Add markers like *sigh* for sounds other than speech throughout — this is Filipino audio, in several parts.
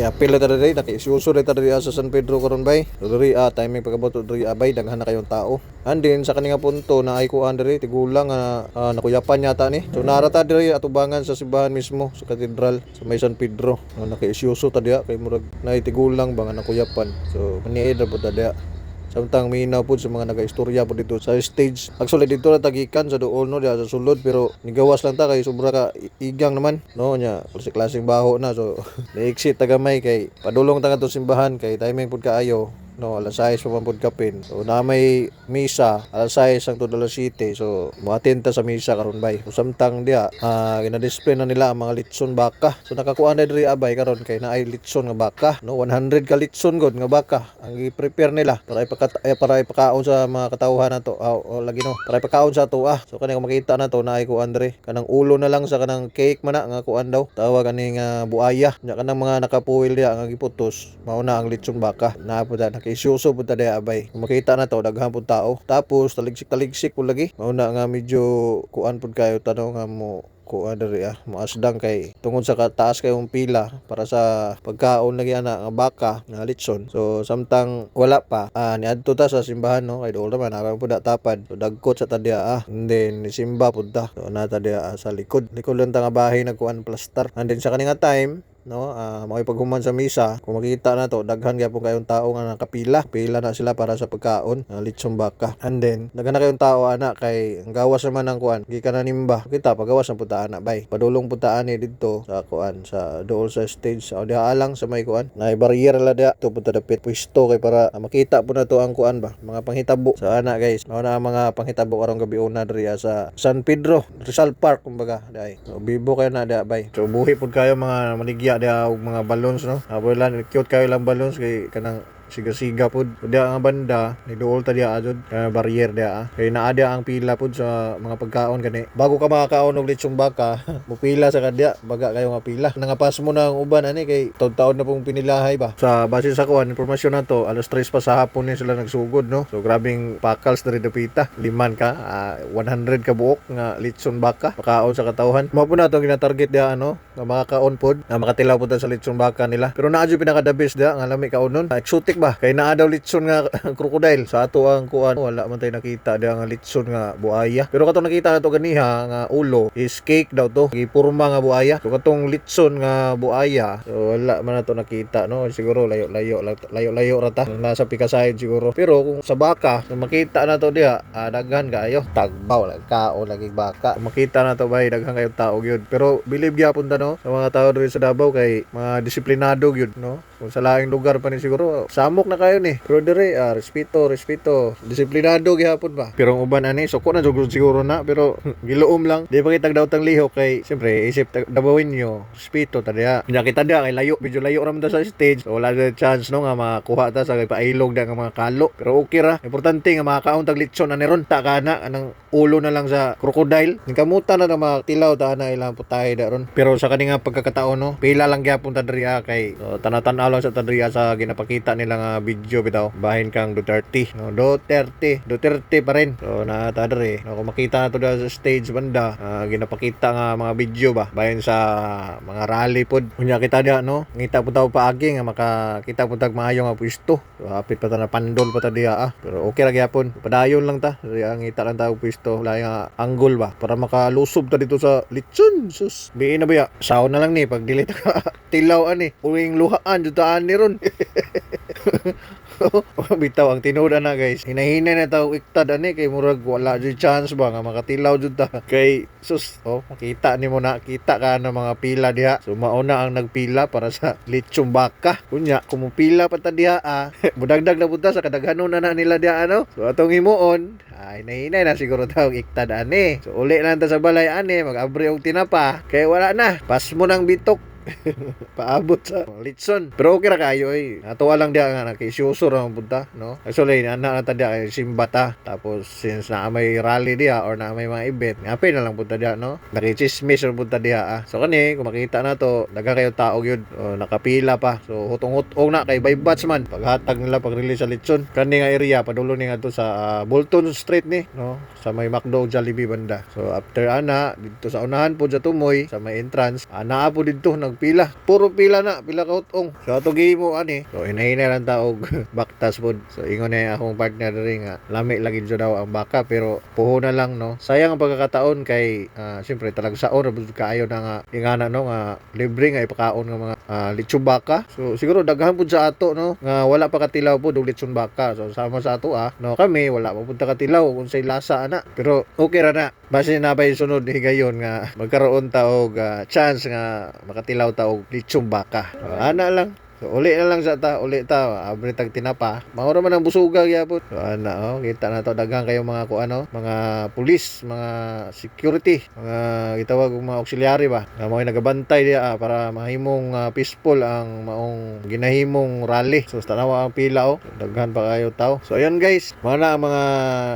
Kaya pila ta diri nakisuso diri ta diri sa San Pedro karon bay. Diri ah timing pagabot diri ah, bay daghan na kayong tao. And then sa kaninga punto na ay kuan diri tigulang nga ah, nakuyapan yata ni. So narata diri atubangan sa simbahan mismo sa katedral sa may San Pedro. Uh, nakisuso ta diha kay murag naay tigulang ba nga nakuyapan. So maniid ra pud ta. Samtang minaw po sa mga nagaistorya po dito sa stage. Actually dito na tagikan sa dool no? Diha sa sulod pero nigawas lang ta kay sobra ka igang naman no? Nya klase klaseng baho na. So *laughs* na-exit tagamay kay padulong ta to simbahan kay timing pud kaayo no alas 6 pa kapin so na may misa alas 6 ang tudalo city so muatin ta sa misa karon bay. So samtang dia ah gina-display na nila ang mga litson baka. So nakakuha na diri abay karon. Kay naay litson nga baka. No 100 ka litson god nga baka. Ang i-prepare nila para ipakat eh, para ipakaon sa mga katawhan nato. Ah, o lagi no. Para ipakaon sa ato ah. So kani kung makita na to naay ko andre. Kanang ulo na lang sa kanang cake man na nga kuan daw. Tawag ani nga buaya. Nya kanang mga nakapuwil dia nga giputos mao na ang litson baka. Na po da nakisuso po ta diha abay. Makita na to daghan pud tao. Tapos taligsik taligsik po lagi. Mao na nga medyo kuan pud kayo tanong nga mo kuha diri ah maasdang kay tungod sa kataas kayong pila para sa pagkaon lagi ana nga baka nga litson. So samtang wala pa ah niadto ta sa simbahan no? Kay dool naman aram pud tapad. So dagkot sa tadya ah and then simba pud ta. So na tadya ah, sa likod. Likod lang ta nga bahay nagkuan plaster. And then sa kaninga time no? Ah uh, paghuman sa misa. Kung makita na to daghan gyapon kayong tao nga nakapila. Pila na sila para sa pagkaon uh, litsong baka. And then daghan na kayong tao ana kay ang gawas naman ng kuan. Gikan na nimba. Kita pagawas ng puta ana bay padulong puta ani didto sa kuan sa dool sa stage. Sa diha alang sa may kuan. Na barrier la dia to punta dapit pwesto kay para ah, makita po na to ang kuan ba. Mga panghitabo. Sa ana guys. Mao na ang mga panghitabo karong gabi una diri ah, sa San Pedro Rizal Park kumbaga dai so, bibo kayo na dia bay so buhi pud kayo mga maligya dia og mga balloons no? Abulan cute kayo lang balloons kay kanang siga-siga pud. Dia nga banda ni duol ta dia adud uh, barrier dia ah. kay naa dia ang pila pud sa mga pagkaon kani. Bago ka makakaon og lechong baka *laughs* mupila sa kadya baga kayo nga pila. Nangapas mo na ang uban ani kay taon-taon na pong pinilahay ba? Sa base sa kuan impormasyon na to alas 3 pa sa hapon ni sila nagsugod no? So grabing pakals diri dapita liman ka ah, 100 ka buok nga lechon baka pakaon sa katawhan. Mo po na to gina-target dia ano nga makakaon pod nga makatilaw ta sa lechon baka nila. Pero naa jud pinaka the best dia nga lami kaunon Ah, exotic ba? Kay naa daw litson nga *laughs* crocodile. Sa ato ang kuan wala man tay nakita. Dia nga litson nga buaya. Pero katong nakita nato ganiha nga ulo is cake daw to. Gipurma nga buaya. So katong litson nga buaya so wala man nato nakita no? Siguro layo layo layo layo rata nasa pikasayod siguro. Pero kung sa baka kung makita na to diha ah, daghan kaayo tagbaw lang kao lagi baka. Kung makita na to bay daghan kayo tao gyud pero believe gyapon ta no? Sa mga tao diri sa Davao kay mga disiplinado gyud no? Kung sa laing lugar pa ni siguro samok na kayo ni. Pero dire ah, respeto respeto. Disiplinado gihapon ba? Pero ang uban ani suko na jud siguro na pero *laughs* giluom lang. Di pa kitag daw tang lihok kay siyempre isip dabawin nyo respeto ta diha. Nya kita diha kay layo medyo layo ra sa stage. So, wala na chance no nga makakuha ta sa pailog da nga mga kalo. Pero okay ra. Importante nga makakaon tag litson na niron ta kana anang ulo na lang sa crocodile. Ning kamuta na na mga tilaw ta na ilang putahe da ron. Pero sa kaninga pagkakataon no pila lang gyapon ta diri kay so, tanatan lang sa ta diri ah, sa ginapakita nila nga video bitaw. Bahin kang Duterte no? Duterte Duterte pa rin. So na ta diri no, kung makita na to da stage banda ah, ginapakita nga mga video ba? Bahin sa mga rally pod. Unya kita dia no? Ngita pud taw paagi nga makakita pud tag maayo nga pwesto. So, hapit pa ta na pandol pa ta diha ah. Pero okay ra gyapon. Padayon lang ta. Ang ngita lang ta og pwesto. Lahi nga angle ba? Para makalusob ta dito sa litson sus biin na ba ya? Saon na lang ni pag ka *laughs* tilaw ani. Uwing luhaan jutaan ni ron *laughs* *laughs* bitaw ang tinuda na guys. Hinahinay na tao iktad ani kay murag wala jud chance ba nga makatilaw jud ta. *laughs* Kay sus oh makita nimo na kita ka na mga pila diha. So mauna ang nagpila para sa *laughs* lechong baka. Kunya kung pila pa ta diha ah budagdag na punta sa kadaghanon na na nila diha ano? So atong himuon ay nahinay na siguro tawag iktad ani. So uli na ta sa balay ani mag-abri og tinapa. Kay wala na pas mo nang bitok *laughs* paabot sa litson. Pero okay ra kayo eh. Natuwa lang dia nga nakisuso ra ang punta no? Actually ana na ta dia kay simba ta tapos since na may rally dia or na may mga event ngapi na lang punta dia no? Nakichismis ra punta dia ah. So kani kung makita na to daga kayo tao gyud o, nakapila pa. So hutong-hutong na kay by batch man paghatag nila pag release sa litson. Kani nga area padulo ni nga to sa ah, Bolton Street ni no? Sa may McDo Jollibee banda. So after ana dito sa unahan po sa tumoy sa may entrance ana po dito nag nagpila. Puro pila na, pila ka utong. So ato gihimo ani. So inahina lang taog *laughs* baktas pod. So ingon na akong partner diri nga lami lagi jud daw ang baka pero puho na lang no. Sayang ang pagkakataon kay uh, siyempre talag saon ra kaayo na nga ingana no nga libre nga ipakaon nga mga uh, lechon baka. So siguro daghan pud sa ato no nga wala pa katilaw po og lechon baka. So sama sa ato ah. No kami wala pa pud katilaw kung say lasa ana. Pero okay ra na. Base na ba sunod higayon nga magkaroon ta og ah, chance nga makatilaw ta og lechon baka. So, ana lang. So, uli na lang sa ta, uli ta, abri tag tinapa. Maura man ang busuga gyapon. So, ana, oh, kita na to daghang kayo mga ko ano, mga pulis, mga security, mga gitawag og mga auxiliary ba. Nga mga nagabantay diya ah, para mahimong ah, peaceful ang maong ginahimong rally. So, tanawa ang pila oh. Daghan pa kayo tao. So, ayan guys, mga na ang mga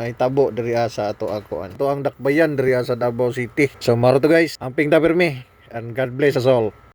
hitabo diri ah, sa ato ako. Ito ang dakbayan diri ah, sa Davao City. So, maro to guys. Amping ta pirmi. And God bless us all.